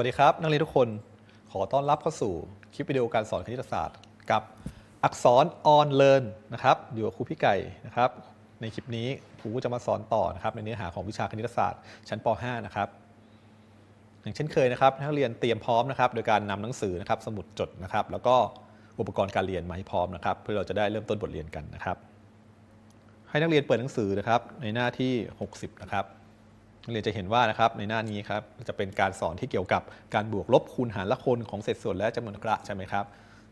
สวัสดีครับนักเรียนทุกคนขอต้อนรับเข้าสู่คลิปวิดีโอการสอนคณิตศาสตร์ กับอักษร on learn นะครับอยู่กับครูพี่ไก่นะครับในคลิปนี้ครูก็จะมาสอนต่อนะครับในเนื้อหาของวิชาคณิตศาสตร์ชั้นป .5 นะครับอย่างเช่นเคยนะครับนักเรียนเตรียมพร้อมนะครับโดยการนำหนังสือนะครับสมุดจดนะครับ แล้วก็อุปกรณ์การเรียนมาให้พร้อมนะครับ เพื่อเราจะได้เริ่มต้นบทเรียนกันนะครับ ให้นักเรียนเปิดหนังสือนะครับในหน้าที่ 60 นะครับ เรียนจะเห็นว่านะครับในหน้านี้ครับจะเป็นการสอนที่เกี่ยวกับการบวกลบคูณหารละคนของเศษส่วนและจำนวนกระใช่ไหมครับ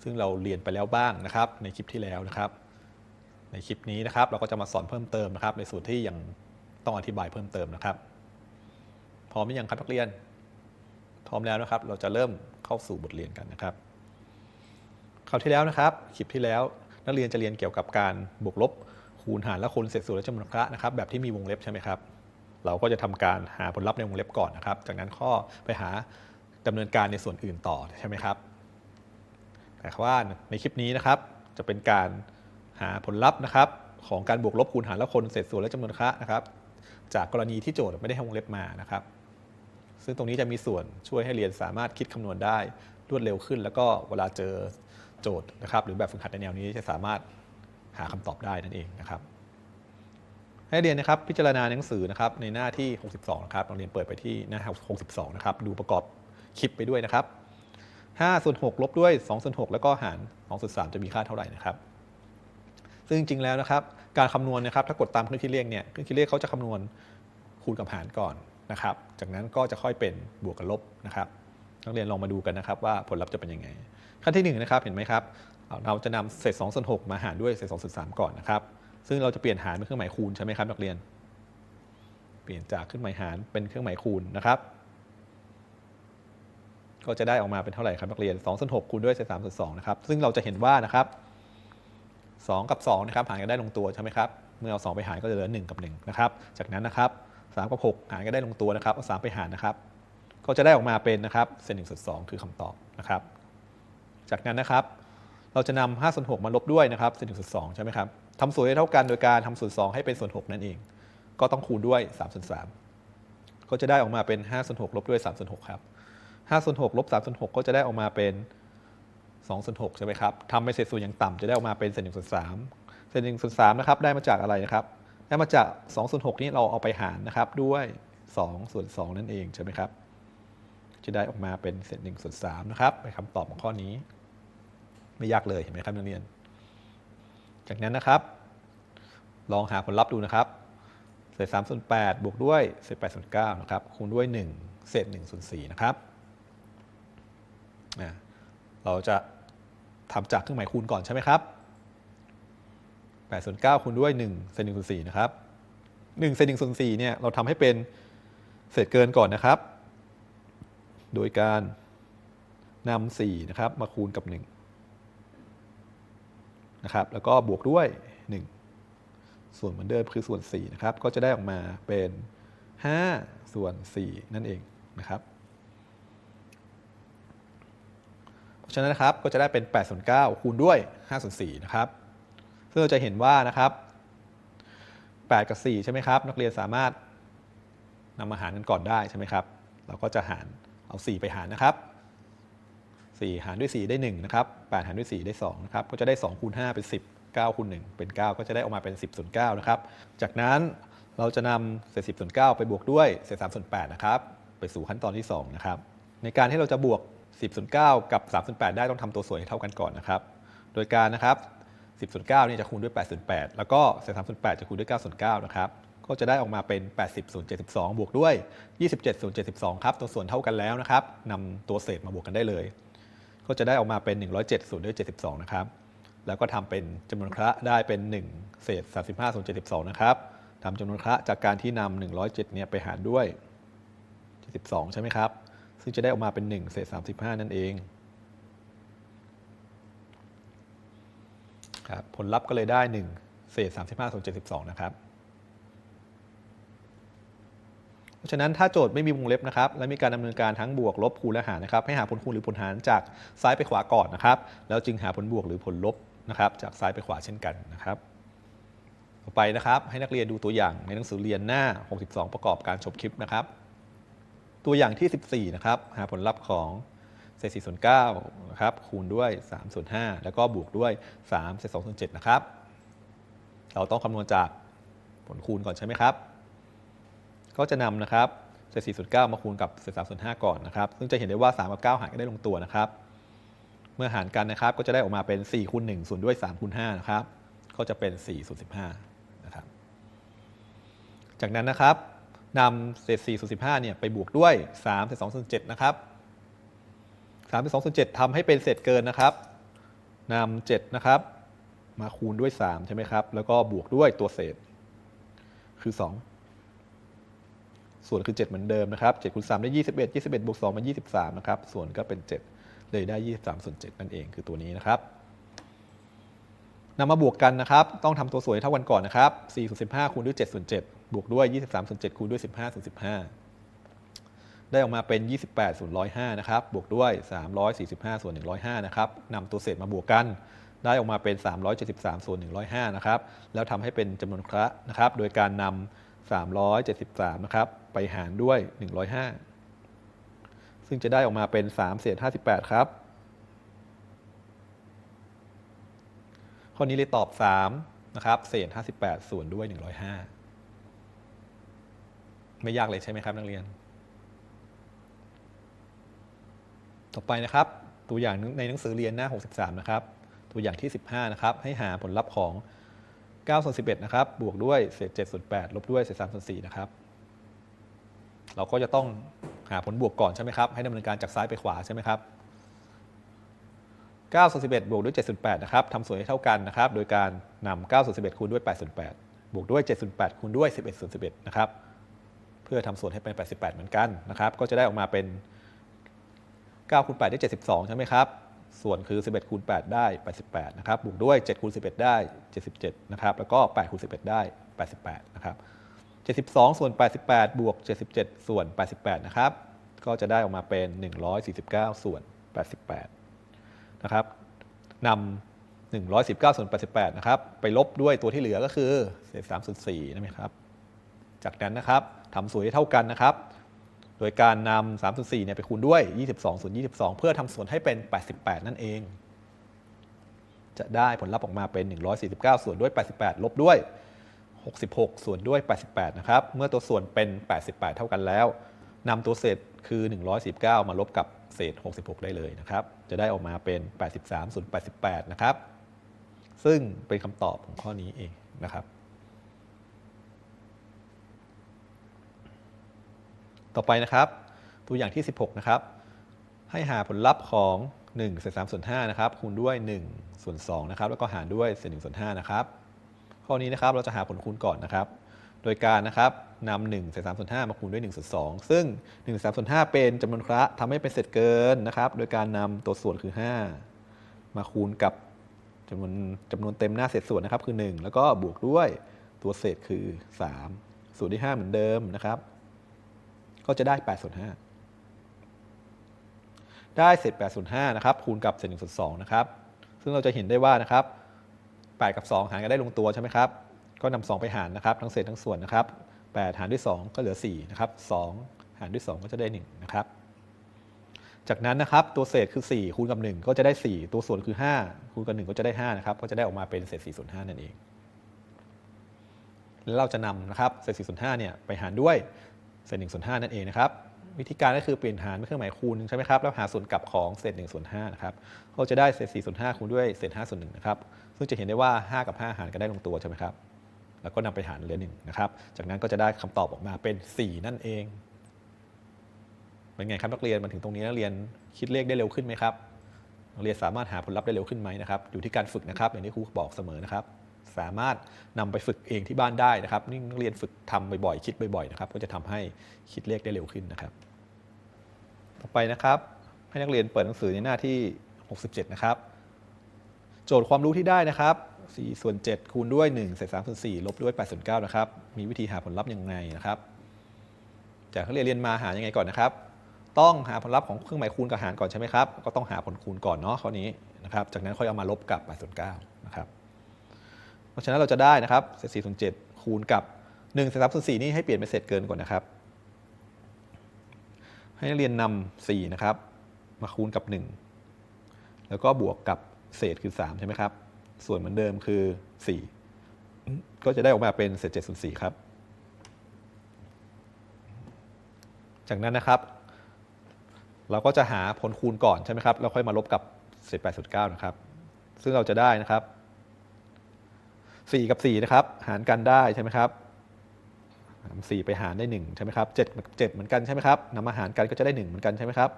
ซึ่งเราเรียนไปแล้วบ้างนะครับในคลิปที่แล้วนะครับ ในคลิปนี้นะครับเราก็จะมาสอนเพิ่มเติมนะครับ ในส่วนที่ยังต้องอธิบายเพิ่มเติมนะครับ พร้อมหรือยังครับนักเรียน พร้อมแล้วนะครับ เราจะเริ่มเข้าสู่บทเรียนกันนะครับคราวที่แล้วนะครับคลิปที่แล้วนักเรียนจะเรียนเกี่ยวกับการบวกลบคูณหารและคูณเศษส่วนและจำนวนกระนะครับ แบบที่มีวงเล็บใช่ไหมครับ เราก็จะทำการหาผลลัพธ์ในวงเล็บก่อนนะครับ จากนั้นข้อไปหาดำเนินการในส่วนอื่นต่อใช่ไหมครับแต่ว่าในคลิปนี้นะครับจะเป็นการหาผลลัพธ์นะครับของการบวกลบคูณหารและคนเศษส่วนและจำนวนคระนะครับ จากกรณีที่โจทย์ไม่ได้ให้วงเล็บมานะครับ ซึ่งตรงนี้จะมีส่วนช่วยให้เรียนสามารถคิดคำนวณได้รวดเร็วขึ้น แล้วก็เวลาเจอโจทย์นะครับ หรือแบบฝึกหัดในแนวนี้จะสามารถหาคำตอบได้นั่นเองนะครับ ให้เรียนนะครับพิจารณาหนังสือนะครับในหน้าที่ 62นะครับโรงเรียนเปิดไปที่หน้า 62นะครับดูประกอบคลิปไปด้วยนะครับ5ส่วน6ลบด้วย2ส่วน6แล้วก็หาร2ส่วน3จะมีค่าเท่าไหร่นะครับ ซึ่งจริงๆแล้วนะครับ การคำนวณนะครับถ้ากดตามเครื่องคิดเลขเนี่ยเครื่องคิดเลขเขาจะคำนวณคูณกับหารก่อนนะครับ จากนั้นก็จะค่อยเป็นบวกกับลบนะครับนักเรียนลองมาดูกันนะครับว่าผลลัพธ์จะเป็นยังไง ขั้นที่1นะครับเห็นไหมครับเราจะนำเศษ2ส่วน6มาหารด้วยเศษ2ส่วน3ก่อนนะครับ ซึ่งเราจะเปลี่ยนหารเป็นเครื่องหมายคูณใช่ไหมครับนักเรียน เปลี่ยนจากเครื่องหมายหารเป็นเครื่องหมายคูณนะครับ ก็จะได้ออกมาเป็นเท่าไหร่ครับนักเรียน2ส่วน6คูณด้วยเศษ3ส่วน2นะครับ ซึ่งเราจะเห็นว่านะครับ2กับ2นะครับหารกันได้ลงตัวใช่ไหมครับ เมื่อเอา2ไปหารก็จะเหลือ 1 กับ1นะครับ จากนั้นนะครับ3กับ6หารกันได้ลงตัวนะครับ เอา3ไปหารนะครับ ก็จะได้ออกมาเป็นนะครับเศษ1ส่วน2คือคำตอบนะครับ จากนั้นนะครับ เราจะนำ5ส่วน6มาลบด้วยนะครับเศษ1ส่วน2ใช่ไหมครับ ทำส่วนให้เท่ากันโดยการทำส่วน2ให้เป็นส่วน6นั่นเอง ก็ต้องคูณด้วย3ส่วน3ก็จะได้ออกมาเป็น5ส่วน6ลบด้วย3ส่วน6ครับ5ส่วน6ลบ3ส่วน6ก็จะได้ออกมาเป็น2ส่วน6ใช่ไหมครับทำเป็นเศษส่วนอย่างต่ำจะได้ออกมาเป็นเศษ1ส่วน3เศษ1ส่วน3นะครับได้มาจากอะไรนะครับได้มาจาก2ส่วน6นี้เราเอาไปหารนะครับด้วย2ส่วน2นั่นเองใช่ไหมครับจะได้ออกมาเป็นเศษ1ส่วน3นะครับเป็นคำตอบของข้อนี้ ไม่ยากเลยเห็นไหมครับนักเรียน จากนั้นนะครับ ลองหาผลลัพธ์ดูนะครับ เศษ3ส่วน8บวกด้วยเศษ8ส่วน9นะครับคูณด้วย 1 เศษ1ส่วน4นะครับเราจะทำจากเครื่องหมายคูณก่อนใช่ไหมครับ8ส่วน9คูณด้วย 1 เศษ1ส่วน4นะครับ1เศษ1ส่วน4เนี่ยเราทำให้เป็นเศษเกินก่อนนะครับ โดยการนำ4นะครับมาคูณกับ 1 นะครับ แล้วก็บวกด้วย 1 ส่วนเหมือนเดิมคือส่วน4นะครับ ก็จะได้ออกมาเป็น 5 ส่วน 4 นั่นเองนะครับ เพราะฉะนั้นนะครับก็จะได้เป็น8ส่วน9คูณด้วย5ส่วน4นะครับ ซึ่งเราจะเห็นว่านะครับ 8 กับ 4 ใช่ไหมครับ นักเรียนสามารถนำมาหารกันก่อนได้ใช่ไหมครับ เราก็จะหารเอา 4 ไปหารนะครับ 4 หารด้วย 4 ได้1นะครับ8หารด้วย 4 ได้2นะครับก็จะได้2คูณ5เป็น 10 9คูณ1เป็น 9 ก็จะได้ออกมาเป็น 10ส่วน9นะครับจากนั้นเราจะนำเศษ10ส่วน9ไปบวกด้วยเศษ3ส่วน8นะครับไปสู่ขั้นตอนที่2นะครับในการที่เราจะบวก 10ส่วน9กับ3ส่วน8ได้ต้องทำตัวส่วนให้เท่ากันก่อนนะครับโดยการนะครับ10ส่วน9นี่จะคูณด้วย8ส่วน8แล้วก็เศษ3ส่วน8จะคูณด้วย9ส่วน9นะครับก็จะได้ออกมาเป็น 80ส่วน72 บวกด้วย 27ส่วน72 ครับ ตัวส่วนเท่ากันแล้วนะครับนำตัวเศษมาบวกกันได้เลย ก็จะได้ออกมาเป็น 107ส่วนด้วย72 นะครับ แล้วก็ทำเป็นจำนวนคระได้เป็น 1 เศษ 35ส่วน72 นะครับทำจำนวนคระจากการที่นำ107 เนี่ยไปหารด้วย 72 ใช่ไหมครับ ซึ่งจะได้ออกมาเป็น 1 เศษ 35 นั่นเองครับผลลัพธ์ก็เลยได้ 1 เศษ 35ส่วน72 นะครับ เพราะฉะนั้นถ้าโจทย์ไม่มีวงเล็บนะครับและมีการดำเนินการทั้งบวกลบคูณและหารนะครับให้หาผลคูณหรือผลหารจากซ้ายไปขวาก่อนนะครับแล้วจึงหาผลบวกหรือผลลบนะครับจากซ้ายไปขวาเช่นกันนะครับต่อไปนะครับให้นักเรียนดูตัวอย่างในหนังสือเรียนหน้า 62 ประกอบการชมคลิปนะครับตตัวอย่างที่ 14นะครับหาผลลัพธ์ของเศษ4ส่วน9นะครับคูณด้วย3ส่วน5แล้วก็บวกด้วย3เศษ2ส่วน7นะครับเราต้องคำนวณจากผลคูณก่อนใช่ไหมครับ ก็จะนำนะครับเศษ4ส่วน9มาคูณกับเศษ3ส่วน5ก่อนนะครับ ซึ่งจะเห็นได้ว่า 3 กับ 9 หารกันได้ลงตัวนะครับ เมื่อหารกันนะครับ ก็จะได้ออกมาเป็น4คูณ1ส่วนด้วย3คูณ5นะครับ ก็จะเป็น4ส่วน15นะครับ จากนั้นนะครับนำเศษ4ส่วน15เนี่ยไปบวกด้วย3เศษ2ส่วน7นะครับ3เศษ2ส่วน7ทำให้เป็นเศษเกินนะครับนำ7นะครับมาคูณด้วย 3 ใช่ไหมครับ แล้วก็บวกด้วยตัวเศษคือ 2 ส่วนคือ 7 เหมือนเดิมนะครับ7คูณ3ได้ 21 21บวก2มา23 นะครับ ส่วนก็เป็น 7 เลยได้ 23 ส่วน 7 นั่นเองคือตัวนี้นะครับนำมาบวกกันนะครับ ต้องทำตัวสวนให้เท่ากันก่อนนะครับ4ส่วน15คูณด้วย7ส่วน7บวกด้วย 23ส่วน7คูณด้วย 15ส่วน15 ได้ออกมาเป็น 28ส่วน105 นะครับ บวกด้วย 345 ส่วน 105 นะครับนำตัวเศษมาบวกกันได้ออกมาเป็น 373 ส่วน 105 นะครับ แล้วทำให้เป็นจำนวนคระนะครับ โดยการนำ 373 นะครับ ไปหารด้วย 105 ซึ่งจะได้ออกมาเป็น 3 เศษ 58 ครับ ข้อนี้เลยตอบ 3 นะครับ เศษ 58 ส่วนด้วย 105 ไม่ยากเลยใช่ไหมครับนักเรียน ต่อไปนะครับ ตัวอย่างในหนังสือเรียนหน้า 63 นะครับ ตัวอย่างที่ 15 นะครับ ให้หาผลลัพธ์ของ 9ส่วน11 นะครับ บวกด้วยเศษ7ส่วน8ลบด้วยเศษ3ส่วน4นะครับ เราก็จะต้องหาผลบวกก่อนใช่ไหมครับ ให้ดำเนินการจากซ้ายไปขวาใช่ไหมครับ9ส่วน11 บวกด้วย7ส่วน8นะครับทำส่วนให้เท่ากันนะครับ โดยการนำ9ส่วน11 คูณด้วย8ส่วน8บวกด้วย7ส่วน8คูณด้วย 11ส่วน11 นะครับ เพื่อทำส่วนให้เป็น 88 เหมือนกันนะครับ ก็จะได้ออกมาเป็น9คูณ8ได้ 72 ใช่ไหมครับ ส่วนคือ 11คูณ8ได้ 88 นะครับ บวกด้วย7คูณ11 ได้ 77 นะครับ แล้วก็8คูณ11 ได้ 88 นะครับ 72 ส่วน 88 บวก 77 ส่วน 88 นะครับ ก็จะได้ออกมาเป็น 149 ส่วน 88 นะครับนำ119 ส่วน 88 นะครับ ไปลบด้วยตัวที่เหลือก็คือเศษ3ส่วน4นั่นเองครับ จากนั้นนะครับทำส่วนให้เท่ากันนะครับ โดยการนำ3ส่วน4เนี่ยไปคูณด้วย 22ส่วน22 เพื่อทำส่วนให้เป็น 88 นั่นเอง จะได้ผลลัพธ์ออกมาเป็น 149 ส่วนด้วย 88 ลบด้วย 66 ส่วนด้วย 88 นะครับ เมื่อตัวส่วนเป็น 88 เท่ากันแล้วนำตัวเศษคือ 119 มาลบกับเศษ 66 ได้เลยนะครับ จะได้ออกมาเป็น 83ส่วน88 นะครับ ซึ่งเป็นคำตอบของข้อนี้เองนะครับ ต่อไปนะครับ ตัวอย่างที่ 16 นะครับ ให้หาผลลัพธ์ของ1เศษ3ส่วน5นะครับคูณด้วย1ส่วน2นะครับแล้วก็หารด้วยเศษ1ส่วน5นะครับข้อนี้นะครับเราจะหาผลคูณก่อนนะครับ โดยการนะครับนำ1เศษ3ส่วน5มาคูณด้วย1ส่วน2ซึ่ง1เศษ3ส่วน5เป็นจำนวนคระทำให้เป็นเศษเกินนะครับ โดยการนำตัวส่วนคือ 5 มาคูณกับจำนวนจำนวนเต็มหน้าเศษส่วนนะครับคือ 1 แล้วก็บวกด้วยตัวเศษคือ 3 ส่วนที่ 5 เหมือนเดิมนะครับ ก็จะได้8ส่วน5ได้เศษ8ส่วน5นะครับคูณกับเศษ1ส่วน2นะครับ ซึ่งเราจะเห็นได้ว่านะครับ8กับ 2 หารกันได้ลงตัวใช่ไหมครับ ก็นำ2ไปหารนะครับ ทั้งเศษทั้งส่วนนะครับ8หารด้วย 2 ก็เหลือ4นะครับ2หารด้วย 2 ก็จะได้1นะครับ จากนั้นนะครับตัวเศษคือ 4 คูณกับ 1 ก็จะได้ 4 ตัวส่วนคือ 5 คูณกับ 1 ก็จะได้5นะครับ ก็จะได้ออกมาเป็นเศษ4ส่วน5นั่นเองแล้วเราจะนำนะครับเศษ4ส่วน5เนี่ยไปหารด้วย เศษ1ส่วน5นั่นเองนะครับวิธีการก็คือเปลี่ยนหารเป็นเครื่องหมายคูณใช่ไหมครับแล้วหาส่วนกลับของเศษ1ส่วน5นะครับก็จะได้เศษ4ส่วน5คูณด้วยเศษ5ส่วน1นะครับซึ่งจะเห็นได้ว่า 5 กับ 5 หารกันได้ลงตัวใช่ไหมครับแล้วก็นำไปหารเหลือ1นะครับจากนั้นก็จะได้คำตอบออกมาเป็น 4 นั่นเองเป็นไงครับนักเรียนมาถึงตรงนี้นักเรียนคิดเลขได้เร็วขึ้นไหมครับนักเรียนสามารถหาผลลัพธ์ได้เร็วขึ้นไหมนะครับอยู่ที่การฝึกนะครับอย่างที่ครูบอกเสมอนะครับ สามารถนำไปฝึกเองที่บ้านได้นะครับนี่นักเรียนฝึกทำบ่อยๆ คิดบ่อยๆนะครับก็จะทำให้คิดเลขได้เร็วขึ้นนะครับ ต่อไปนะครับให้นักเรียนเปิดหนังสือในหน้าที่ 67 นะครับ โจทย์ความรู้ที่ได้นะครับ4ส่วน7คูณด้วย1เศษ3ส่วน4ลบด้วย8ส่วน9นะครับ มีวิธีหาผลลัพธ์ยังไงนะครับ จากนักเรียนเรียนมาหายังไงก่อนนะครับ ต้องหาผลลัพธ์ของเครื่องหมายคูณกับหารก่อนใช่ไหมครับ ก็ต้องหาผลคูณก่อนเนาะข้อนี้นะครับ จากนั้นค่อยเอามาลบกับ8ส่วน9นะครับ ราะฉะนั้นเราจะได้นะครับเศษ4ส่วน7คูณกับ1เศษ3ส่วน4นี่ให้เปลี่ยนเป็นเศษเกินก่อนนะครับ ให้นักเรียนนำ4นะครับ มาคูณกับ 1 แล้วก็บวกกับเศษคือ 3 ใช่ไหมครับ ส่วนเหมือนเดิมคือ 4 ก็จะได้ออกมาเป็นเศษ7ส่วน4ครับ จากนั้นนะครับ เราก็จะหาผลคูณก่อนใช่ไหมครับแล้วค่อยมาลบกับเศษ8ส่วน9นะครับ ซึ่งเราจะได้นะครับ 4 กับ 4 นะครับ หารกันได้ใช่ไหมครับ4ไปหารได้ 1 ใช่ไหมครับ7 7 เหมือนกันใช่ไหมครับนำมาหารกันก็จะได้ 1 เหมือนกันใช่ไหมครับ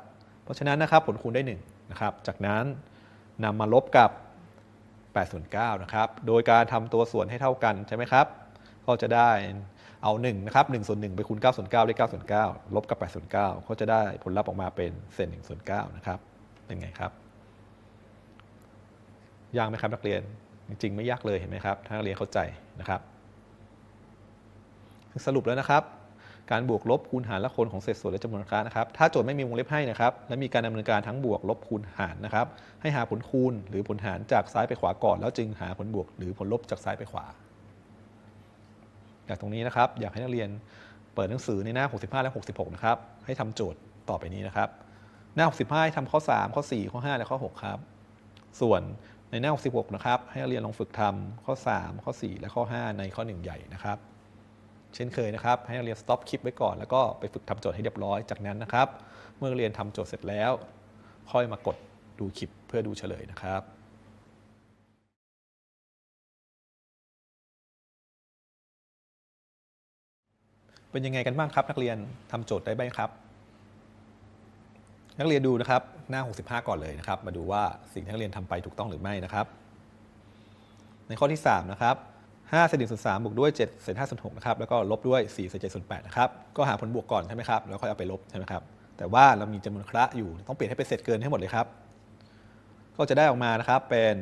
เพราะฉะนั้นนะครับผลคูณได้1นะครับ จากนั้นนำมาลบกับ 8 ส่วน9นะครับ โดยการทำตัวส่วนให้เท่ากันใช่ไหมครับ ก็จะได้เอา1นะครับ1ส่วน1ไปคูณ9ส่วน9ได้9ส่วน9ลบกับ8ส่วน9ก็จะได้ผลลัพธ์ออกมาเป็นเศษ1ส่วน9นะครับ เป็นไงครับ ยากไหมครับนักเรียน จริงๆไม่ยากเลยเห็นไหมครับ ถ้าเรียนเข้าใจนะครับสรุปแล้วนะครับ การบวกลบคูณหารและคูณของเศษส่วนและจำนวนครั้งนะครับ ถ้าโจทย์ไม่มีวงเล็บให้นะครับ และมีการดำเนินการทั้งบวกลบคูณหารนะครับ ให้หาผลคูณหรือผลหารจากซ้ายไปขวาก่อน แล้วจึงหาผลบวกหรือผลลบจากซ้ายไปขวา จากตรงนี้นะครับ อยากให้นักเรียนเปิดหนังสือในหน้า 65 และ 66 นะครับ ให้ทำโจทย์ต่อไปนี้นะครับ หน้า 65ให้ทำข้อ 3 ข้อ 4 ข้อ 5 และข้อ 6 ครับ ส่วน ในหน้า 66 นะครับ ให้นักเรียนลองฝึกทำข้อ 3 ข้อ 4 และข้อ 5 ในข้อ 1 ใหญ่นะครับ เช่นเคยนะครับ ให้นักเรียน stop คลิปไว้ก่อน แล้วก็ไปฝึกทำโจทย์ให้เรียบร้อย จากนั้นนะครับ เมื่อเรียนทำโจทย์เสร็จแล้ว ค่อยมากดดูคลิปเพื่อดูเฉลยนะครับเป็นยังไงกันบ้างครับ นักเรียนทำโจทย์ได้ไหมครับ นักเรียนดูนะครับหน้า 65 ก่อนเลยนะครับ มาดูว่าสิ่งที่นักเรียนทำไปถูกต้องหรือไม่นะครับ ในข้อที่ 3 นะครับ5เศษ1ส่วน3บวกด้วย7เศษ5ส่วน6นะครับแล้วก็ลบด้วย4เศษ7ส่วน8นะครับก็หาผลบวกก่อนใช่ไหมครับแล้วค่อยเอาไปลบใช่ไหมครับแต่ว่าเรามีจำนวนคระอยู่ต้องเปลี่ยนให้เป็นเศษเกินให้หมดเลยครับ ก็จะได้ออกมานะครับเป็น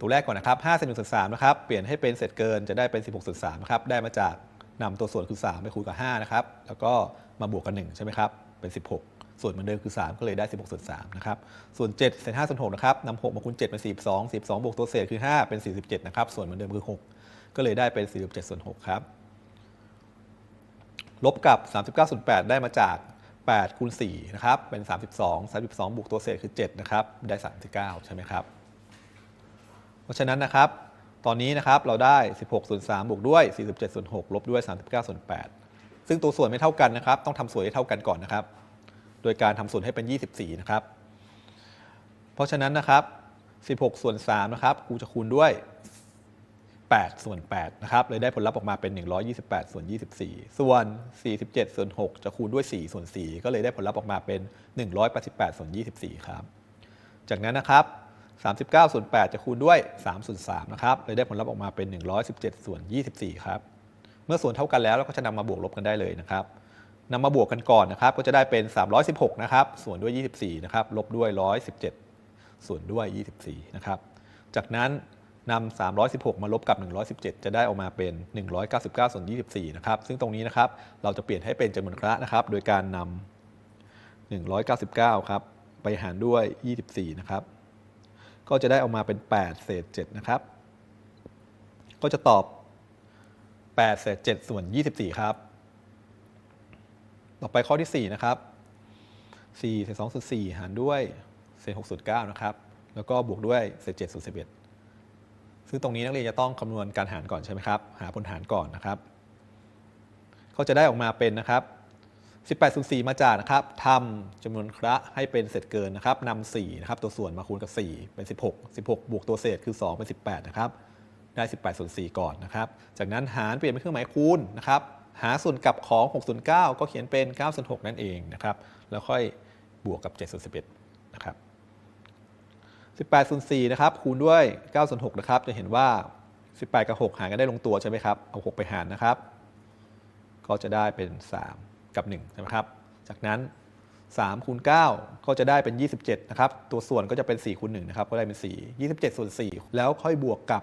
ตัวแรกก่อนนะครับ5เศษ1ส่วน3นะครับเปลี่ยนให้เป็นเศษเกินจะได้เป็น 16ส่วน3นะครับได้มาจากนำตัวส่วนคือ 3 ไปคูณกับ5นะครับแล้วก็มาบวกกัน1ใช่ไหมครับเป็น 16 ส่วนเหมือนเดิมคือ 3 ก็เลยได้ 16ส่วน3นะครับ ส่วน 7 เศษ5ส่วน6นะครับนำ6มาคูณ7เป็น 42 42 บวกตัวเศษคือ 5 เป็น 47 นะครับ ส่วนเหมือนเดิมคือ 6 ก็เลยได้เป็น 47ส่วน6ครับ ลบกับ 39ส่วน8ได้มาจาก 8คูณ4นะครับ เป็น 32 32 บวกตัวเศษคือ 7 นะครับ ได้ 39 ใช่ไหมครับ เพราะฉะนั้นนะครับ ตอนนี้นะครับเราได้ 16ส่วน3บวกด้วย 47ส่วน6ลบด้วย 39ส่วน8ซึ่งตัวส่วนไม่เท่ากันนะครับ ต้องทำส่วนให้เท่ากันก่อนนะครับ โดยการทำส่วนให้เป็น 24 นะครับ เพราะฉะนั้นนะครับ 16 ส่วน3นะครับครูจะคูณด้วย 8 ส่วน8นะครับเลยได้ผลลัพธ์ออกมาเป็น 128 ส่วน 24 ส่วน 47 ส่วน 6 จะคูณด้วย 4 ส่วน 4 ก็เลยได้ผลลัพธ์ออกมาเป็น 188 ส่วน 24 ครับ จากนั้นนะครับ 39 ส่วน 8 จะคูณด้วย 3 ส่วน3นะครับเลยได้ผลลัพธ์ออกมาเป็น 117 ส่วน 24 ครับ เมื่อส่วนเท่ากันแล้วเราก็จะนำมาบวกลบกันได้เลยนะครับ นำมาบวกกันก่อนนะครับ ก็จะได้เป็น 316 นะครับ ส่วนด้วย 24 นะครับ ลบด้วย 117 ส่วนด้วย 24 นะครับ จากนั้นนำ 316 มาลบกับ 117 จะได้ออกมาเป็น 199 ส่วน 24 นะครับ ซึ่งตรงนี้นะครับ เราจะเปลี่ยนให้เป็นจำนวนคระนะครับ โดยการนำ 199 ครับ ไปหารด้วย 24 นะครับ ก็จะได้ออกมาเป็น 8 เศษ 7 นะครับ ก็จะตอบ 8 เศษ 7 ส่วน 24 ครับ ต่อไปข้อที่ 4 นะครับ4เศษ2ส่วน4หารด้วยเศษ6ส่วน9นะครับ แล้วก็บวกด้วยเศษ7ส่วน11 ซึ่งตรงนี้นักเรียนจะต้องคำนวณการหารก่อนใช่ไหมครับ หาผลหารก่อนนะครับ ก็จะได้ออกมาเป็นนะครับ18ส่วน4มาจากนะครับทำจำนวนคระให้เป็นเศษเกินนะครับนำ4นะครับ ตัวส่วนมาคูณกับ 4 เป็น 16 16 บวกตัวเศษคือ 2 เป็น 18 นะครับ ได้ 18ส่วน4ก่อนนะครับ จากนั้นหารเปลี่ยนเป็นเครื่องหมายคูณนะครับ หาส่วนกลับของ6ส่วน9ก็เขียนเป็น9ส่วน6นั่นเองนะครับ แล้วค่อยบวกกับ7ส่วน11 นะครับ 18ส่วน4นะครับ คูณด้วย9ส่วน6นะครับ จะเห็นว่า 18 กับ 6 หารกันได้ลงตัวใช่ไหมครับ เอา 6 ไปหารนะครับ ก็จะได้เป็น 3 กับ 1 ใช่ไหมครับ จากนั้น 3 คูณ 9 ก็จะได้เป็น 27 นะครับ ตัวส่วนก็จะเป็น 4 คูณ 1 นะครับ ก็ได้เป็น 4 27 ส่วน 4 แล้วค่อยบวกกับ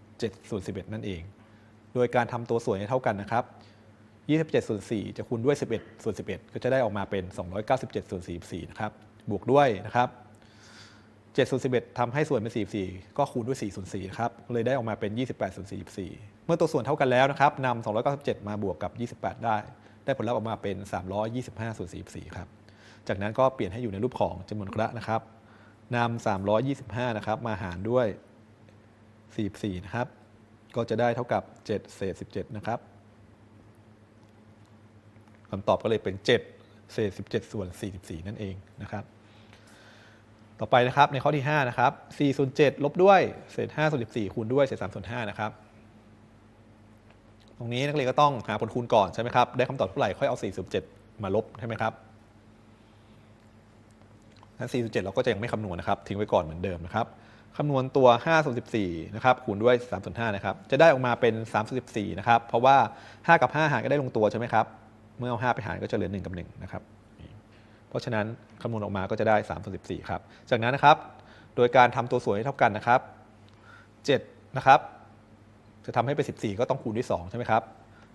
7 ส่วน 11 นั่นเอง โดยการทำตัวส่วนให้เท่ากันนะครับ 27ส่วน4จะคูณด้วย 11ส่วน11 ก็จะได้ออกมาเป็น 297ส่วน44นะครับ บวกด้วยนะครับ7ส่วน11ทำให้ส่วนเป็น 44 ก็คูณด้วย4ส่วน4นะครับ เลยได้ออกมาเป็น 28ส่วน44 เมื่อตัวส่วนเท่ากันแล้วนะครับนำ297 มาบวกกับ 28 ได้ ได้ผลลัพธ์ออกมาเป็น 325ส่วน44 ครับ จากนั้นก็เปลี่ยนให้อยู่ในรูปของจำนวนคระนะครับนำ325 นะครับ มาหารด้วย 44 นะครับ ก็จะได้เท่ากับ 7 เศษ 17 นะครับ คำตอบก็เลยเป็น 7 เศษ 17 ส่วน 44 นั่นเองนะครับ ต่อไปนะครับในข้อที่ 5 นะครับ4ส่วน7ลบด้วย เศษ5ส่วน14 คูณด้วย เศษ3ส่วน5นะครับ ตรงนี้นักเรียนก็ต้องหาผลคูณก่อนใช่ไหมครับ ได้คำตอบเท่าไหร่ค่อยเอา4ส่วน7มาลบใช่ไหมครับถ้า4ส่วน7เราก็จะยังไม่คำนวณนะครับ ทิ้งไว้ก่อนเหมือนเดิมนะครับคำนวณตัว5ส่วน14นะครับคูณด้วย3ส่วน5นะครับ จะได้ออกมาเป็น3ส่วน14นะครับ เพราะว่า 5 กับ 5 หารก็ได้ลงตัวใช่ไหมครับ เมื่อเอา 5 ไปหารก็จะเหลือ 1 กับ1นะครับเพราะฉะนั้นคำนวณออกมาก็จะได้3ส่วน14ครับจากนั้นนะครับ โดยการทำตัวส่วนให้เท่ากันนะครับ7นะครับจะทำให้เป็น 14 ก็ต้องคูณด้วย 2 ใช่ไหมครับ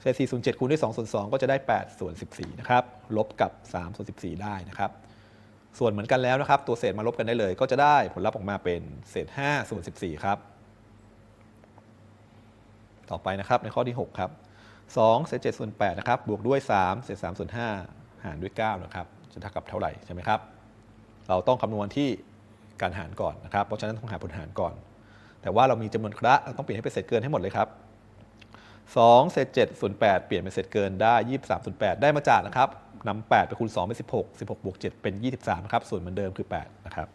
เศษ4ส่วน7คูณด้วย2ส่วน2ก็จะได้8ส่วน14นะครับลบกับ3ส่วน14 ได้นะครับ ส่วนเหมือนกันแล้วนะครับ ตัวเศษมาลบกันได้เลย ก็จะได้ผลลัพธ์ออกมาเป็นเศษ5ส่วน14 ครับ ต่อไปนะครับในข้อที่ 6 ครับ 2เศษ7ส่วน8นะครับบวกด้วย 3 เศษ3ส่วน5หารด้วย9นะครับจะเท่ากับเท่าไหร่ใช่ไหมครับ เราต้องคำนวณที่การหารก่อนนะครับ เพราะฉะนั้นต้องหาผลหารก่อน แต่ว่าเรามีจำนวนคระเราต้องเปลี่ยนให้เป็นเศษเกินให้หมดเลยครับ2เศษ7ส่วน8เปลี่ยนเป็นเศษเกินได้23ส่วน8ได้มาจากนะครับนำ8ไปคูณ2เป็น16 16บวก7เป็น 23นะครับส่วนเหมือนเดิมคือ8นะครับ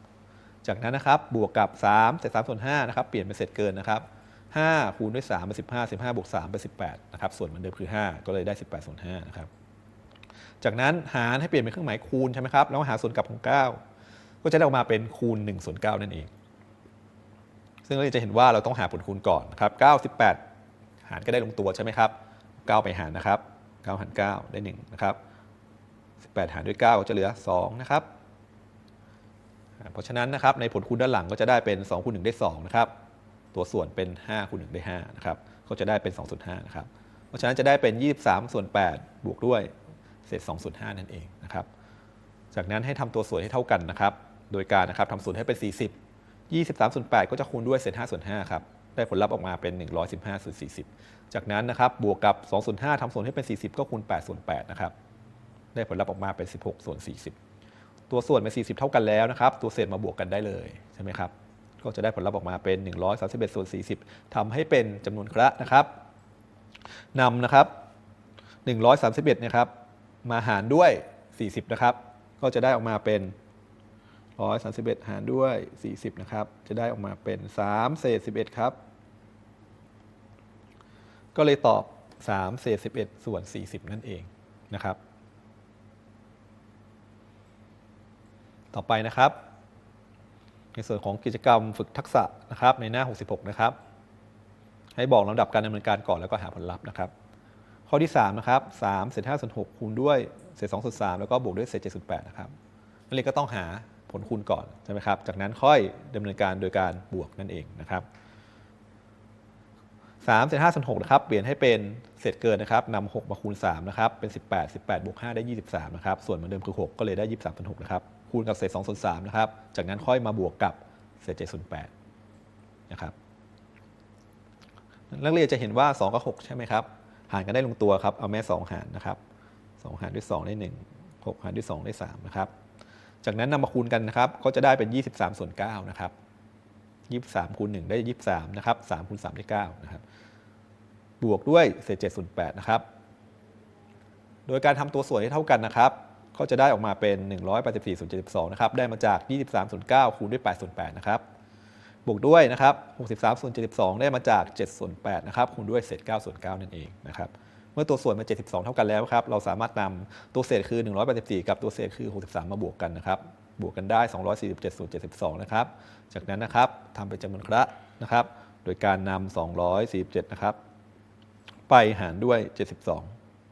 จากนั้นนะครับบวกกับ3เศษ3ส่วน5นะครับเปลี่ยนเป็นเศษเกินนะครับ 5 คูณด้วย 3 เป็น 15 15 บวก 3 เป็น 18 นะครับ ส่วนเหมือนเดิมคือ 5 ก็เลยได้ 18 ส่วน 5 นะครับ จากนั้นหารให้เปลี่ยนเป็นเครื่องหมายคูณใช่ไหมครับ แล้วหาส่วนกลับของ 9 ก็จะได้ออกมาเป็นคูณ1ส่วน9นั่นเอง ซึ่งเราจะเห็นว่าเราต้องหาผลคูณก่อนนะครับ9 18 หารก็ได้ลงตัวใช่ไหมครับ 9 ไปหารนะครับ 9 หาร 9 ได้ 1 นะครับ 18 หารด้วย 9 ก็จะเหลือ 2 นะครับ เพราะฉะนั้นนะครับในผลคูณด้านหลังก็จะได้เป็น2คูณ1ได้2นะครับ ตัวส่วนเป็น5คูณ1ได้5นะครับก็จะได้เป็น2ส่วน5นะครับเพราะฉะนั้นจะได้เป็น 23 ส่วน 8 บวกด้วยเศษ2ส่วน5นั่นเองนะครับจากนั้นให้ทำตัวส่วนให้เท่ากันนะครับโดยการนะครับทำส่วนให้เป็น 40 23ส่วน8ก็จะคูณด้วยเศษ5ส่วน5ครับได้ผลลัพธ์ออกมาเป็น 115ส่วน40 จากนั้นนะครับบวกกับ2ส่วน5ทำส่วนให้เป็น 40 ก็คูณ8ส่วน8นะครับได้ผลลัพธ์ออกมาเป็น 16ส่วน40 ตัวส่วนเป็น 40 เท่ากันแล้วนะครับ ตัวเศษมาบวกกันได้เลยใช่ไหมครับ ก็จะได้ผลลัพธ์ออกมาเป็น 131ส่วน40ทำให้เป็นจำนวนคระนะครับนำนะครับ 131นะครับมาหารด้วย 40 นะครับ ก็จะได้ออกมาเป็น 131 หารด้วย 40 นะครับ จะได้ออกมาเป็น 3 เศษ 11 ครับ ก็เลยตอบ 3 เศษ 11 ส่วน 40 นั่นเองนะครับ ต่อไปนะครับ ในส่วนของกิจกรรมฝึกทักษะนะครับในหน้า 66 นะครับ ให้บอกลำดับการดำเนินการก่อนแล้วก็หาผลลัพธ์นะครับ ข้อที่ 3 นะครับ3เศษ5ส่วน6คูณด้วยเศษ2ส่วน3แล้วก็บวกด้วยเศษ7ส่วน8นะครับนั่นเองก็ต้องหาผลคูณก่อนใช่ไหมครับ จากนั้นค่อยดำเนินการโดยการบวกนั่นเองนะครับ 3เศษ5ส่วน6นะครับเปลี่ยนให้เป็นเศษเกินนะครับนำ6มาคูณ3นะครับเป็น 18 18บวก5ได้ 23นะครับส่วนเหมือนเดิมคือ 6 ก็เลยได้ 23ส่วน6นะครับคูณกับเศษ2ส่วน3นะครับจากนั้นค่อยมาบวกกับเศษ7ส่วน8นะครับนักเรียนจะเห็นว่า 2 กับ 6 ใช่ไหมครับหารกันได้ลงตัวครับเอาแม่ 2 หารนะครับ 2 หารด้วย 2 ได้ 1 6 หารด้วย 2 ได้ 3 นะครับ จากนั้นนำมาคูณกันนะครับ ก็จะได้เป็น 23 ส่วน 9 นะครับ 23คูณ1ได้23นะครับ3คูณ3ได้9นะครับ บวกด้วยเศษ7ส่วน8นะครับ โดยการทำตัวส่วนให้เท่ากันนะครับ ก็จะได้ออกมาเป็น184ส่วน72นะครับ ได้มาจาก23ส่วน9คูณด้วย8ส่วน8นะครับ บวกด้วยนะครับ63ส่วน72ได้มาจาก7ส่วน8นะครับ คูณด้วยเศษ9ส่วน9นั่นเองนะครับเมื่อตัวส่วนมา 72 เท่ากันแล้วครับ เราสามารถนำตัวเศษคือ 184 กับตัวเศษคือ 63 มาบวกกันนะครับ บวกกันได้ 247ส่วน72 นะครับ จากนั้นนะครับทำเป็นจำนวนคระนะครับ โดยการนำ247 นะครับ ไปหารด้วย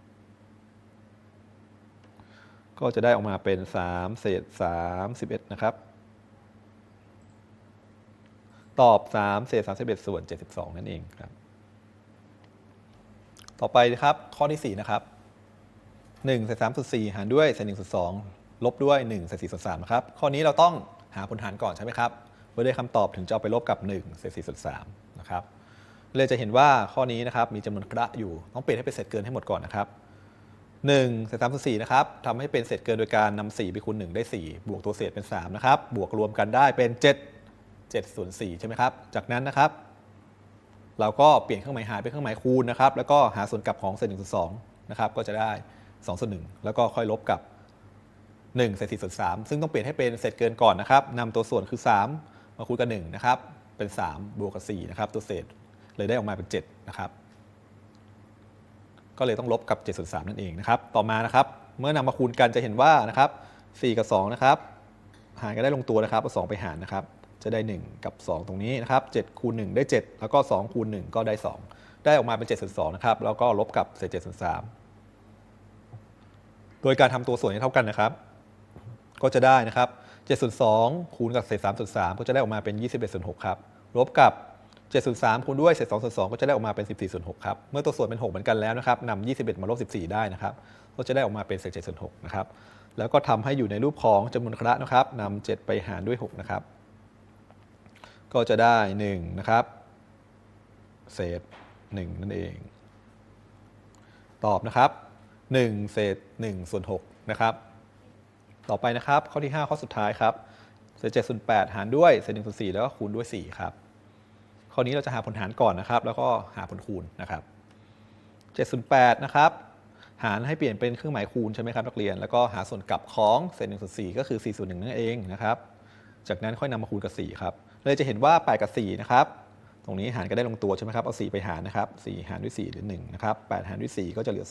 72 ก็จะได้ออกมาเป็น 3 เศษ 31 นะครับ ตอบ 3 เศษ 31 ส่วน 72 นั่นเองครับ ต่อไปนะครับข้อที่ 4 นะครับ1เศษ3ส่วน4หารด้วยเศษ1ส่วน2 ลบด้วย1เศษ4ส่วน3นะครับ ข้อนี้เราต้องหาผลหารก่อนใช่ไหมครับเมื่อได้คำตอบถึงจะเอาไปลบกับ1เศษ4ส่วน3นะครับ เลยจะเห็นว่าข้อนี้นะครับมีจำนวนกระอยู่ ต้องเปลี่ยนให้เป็นเศษเกินให้หมดก่อนนะครับ1เศษ3ส่วน4นะครับทำให้เป็นเศษเกินโดยการนำ4ไปคูณ1ได้ 4 บวกตัวเศษเป็น3นะครับ บวกรวมกันได้เป็น 7 7ส่วน4ใช่ไหมครับ จากนั้นนะครับ เราก็เปลี่ยนเครื่องหมายหารเป็นเครื่องหมายคูณนะครับ แล้วก็หาส่วนกลับของเศษ1ส่วน2นะครับ ก็จะได้2ส่วน1แล้วก็ค่อยลบกับ 1เศษ4ส่วน3ซึ่งต้องเปลี่ยนให้เป็นเศษเกินก่อนนะครับนำตัวส่วนคือ 3 มาคูณกับ1นะครับเป็น 3 บวกกับ4นะครับตัวเศษเลยได้ออกมาเป็น 7 นะครับ ก็เลยต้องลบกับ7ส่วน3นั่นเองนะครับ ต่อมานะครับ เมื่อนำมาคูณกันจะเห็นว่านะครับ4กับ2นะครับหารกันได้ลงตัวนะครับเอา2ไปหารนะครับ จะได้ 1 กับ 2 ตรงนี้นะครับ7คูณ1ได้ 7 แล้วก็ 2 คูณ 1 ก็ได้ 2 ได้ออกมาเป็น7ส่วน2นะครับแล้วก็ลบกับเศษ7ส่วน3โดยการทำตัวส่วนให้เท่ากันนะครับ ก็จะได้นะครับ7ส่วน2คูณกับเศษ3ส่วน3ก็จะได้ออกมาเป็น 21ส่วน6ครับ ลบกับ7ส่วน3คูณด้วยเศษ2ส่วน2ก็จะได้ออกมาเป็น 14ส่วน6ครับ เมื่อตัวส่วนเป็น 6 เหมือนกันแล้วนะครับนำ21 มาลบ 14 ได้นะครับ ก็จะได้ออกมาเป็นเศษ7ส่วน6นะครับ แล้วก็ทำให้อยู่ในรูปของจำนวนคระนะครับนำ7 ไปหารด้วย 6 นะครับ ก็จะได้ 1 นะครับ เศษ 1 นั่นเอง ตอบนะครับ 1 เศษ1ส่วน6นะครับ ต่อไปนะครับ ข้อที่ 5 ข้อสุดท้ายครับเศษ7ส่วน8หารด้วยเศษ1ส่วน4แล้วก็คูณด้วย4ครับข้อนี้เราจะหาผลหารก่อนนะครับ แล้วก็หาผลคูณนะครับ7ส่วน8นะครับหารให้เปลี่ยนเป็นเครื่องหมายคูณใช่ไหมครับนักเรียน แล้วก็หาส่วนกลับของเศษ1ส่วน4ก็คือ4ส่วน1นั่นเองนะครับจากนั้นค่อยนำมาคูณกับ4ครับเลยจะเห็นว่า8กับ4นะครับตรงนี้หารกันได้ลงตัวใช่ไหมครับเอา4ไปหารนะครับ4หารด้วย4หรือ1นะครับ8หารด้วย4ก็จะเหลือ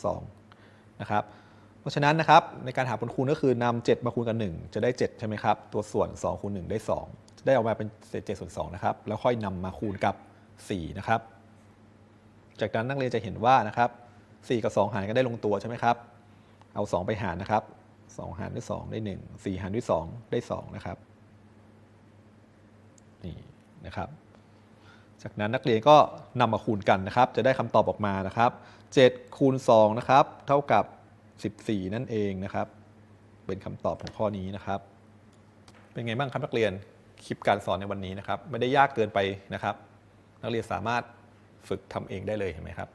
2นะครับ เพราะฉะนั้นนะครับในการหาผลคูณก็คือนำ7มาคูณกับ1จะได้ 7 ใช่ไหมครับ ตัวส่วน2คูณ1ได้ 2 จะได้ออกมาเป็นเศษ7ส่วน2นะครับแล้วค่อยนำมาคูณกับ 4 นะครับ จากนั้นนักเรียนจะเห็นว่านะครับ4กับ 2 หารกันได้ลงตัวใช่ไหมครับ เอา 2 ไปหารนะครับ 2 หารด้วย 2 ได้ 1 4 หารด้วย 2 ได้ 2 นะครับนี่นะครับ จากนั้นนักเรียนก็นำมาคูณกันนะครับ จะได้คำตอบออกมานะครับ 7 คูณ 2 นะครับ เท่ากับ 14 นั่นเองนะครับ เป็นคำตอบของข้อนี้นะครับ เป็นไงบ้างครับนักเรียนคลิปการสอนในวันนี้นะครับ ไม่ได้ยากเกินไปนะครับ นักเรียนสามารถฝึกทำเองได้เลยเห็นไหมครับ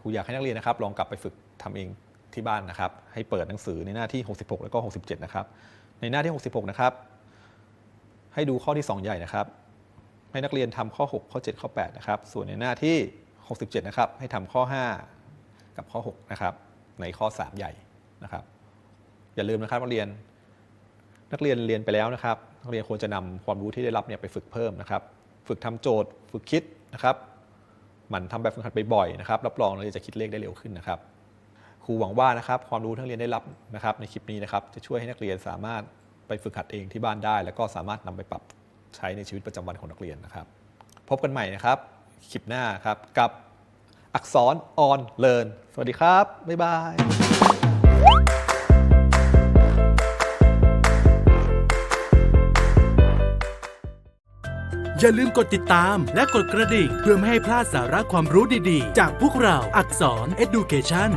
ครูอยากให้นักเรียนนะครับ ลองกลับไปฝึกทำเองที่บ้านนะครับ ให้เปิดหนังสือในหน้าที่ 66 แล้วก็ 67 นะครับ ในหน้าที่ 66 นะครับ ให้ดูข้อที่ 2 ใหญ่นะครับ ให้นักเรียนทำข้อ 6 ข้อ 7 ข้อ 8 นะครับ ส่วนในหน้าที่ 67 นะครับ ให้ทำข้อ 5 กับข้อ 6 นะครับ ในข้อ 3 ใหญ่นะครับ อย่าลืมนะครับนักเรียน นักเรียนเรียนไปแล้วนะครับ นักเรียนควรจะนำความรู้ที่ได้รับเนี่ยไปฝึกเพิ่มนะครับ ฝึกทำโจทย์ ฝึกคิดนะครับหมั่นทำแบบฝึกหัดบ่อยๆนะครับ รับรองเราจะคิดเลขได้เร็วขึ้นนะครับ ครูหวังว่านะครับความรู้ที่นักเรียนได้รับนะครับ ในคลิปนี้นะครับ จะช่วยให้นักเรียนสามารถไปฝึกหัดเองที่บ้านได้ แล้วก็สามารถนำไปปรับใช้ในชีวิตประจำวันของนักเรียนนะครับ พบกันใหม่นะครับคลิปหน้าครับกับ อักษร on learn สวัสดีครับ บ๊ายบายอย่าลืมกดติดตามและกดกระดิ่ง เพื่อไม่ให้พลาดสาระความรู้ดีๆ จากพวกเราอักษร Education